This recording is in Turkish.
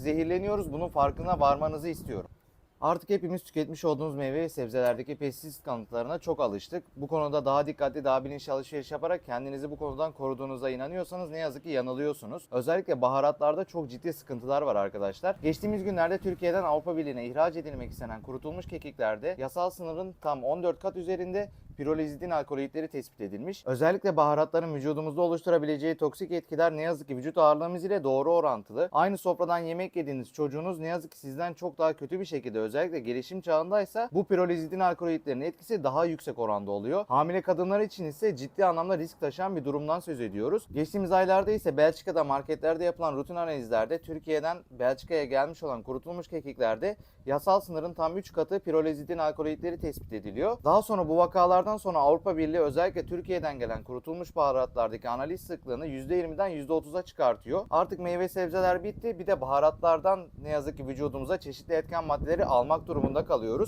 Zehirleniyoruz. Bunun farkına varmanızı istiyorum. Artık hepimiz tüketmiş olduğumuz meyve ve sebzelerdeki pestisit kanıtlarına çok alıştık. Bu konuda daha dikkatli, daha bilinçli alışveriş yaparak kendinizi bu konudan koruduğunuza inanıyorsanız ne yazık ki yanılıyorsunuz. Özellikle baharatlarda çok ciddi sıkıntılar var arkadaşlar. Geçtiğimiz günlerde Türkiye'den Avrupa Birliği'ne ihraç edilmek istenen kurutulmuş kekiklerde yasal sınırın tam 14 kat üzerinde pirolizidin alkaloidleri tespit edilmiş. Özellikle baharatların vücudumuzda oluşturabileceği toksik etkiler ne yazık ki vücut ağırlığımız ile doğru orantılı. Aynı sofradan yemek yediğiniz çocuğunuz ne yazık ki sizden çok daha kötü bir şekilde özellikle gelişim çağındaysa bu pirolizidin alkaloidlerin etkisi daha yüksek oranda oluyor. Hamile kadınlar için ise ciddi anlamda risk taşıyan bir durumdan söz ediyoruz. Geçtiğimiz aylarda ise Belçika'da marketlerde yapılan rutin analizlerde Türkiye'den Belçika'ya gelmiş olan kurutulmuş kekiklerde yasal sınırın tam 3 katı pirolizidin alkaloidleri tespit ediliyor. Daha sonra bu vakalardan sonra Avrupa Birliği özellikle Türkiye'den gelen kurutulmuş baharatlardaki analiz sıklığını %20'den %30'a çıkartıyor. Artık meyve sebzeler bitti. Bir de baharatlardan ne yazık ki vücudumuza çeşitli etken maddeleri almak durumunda kalıyoruz.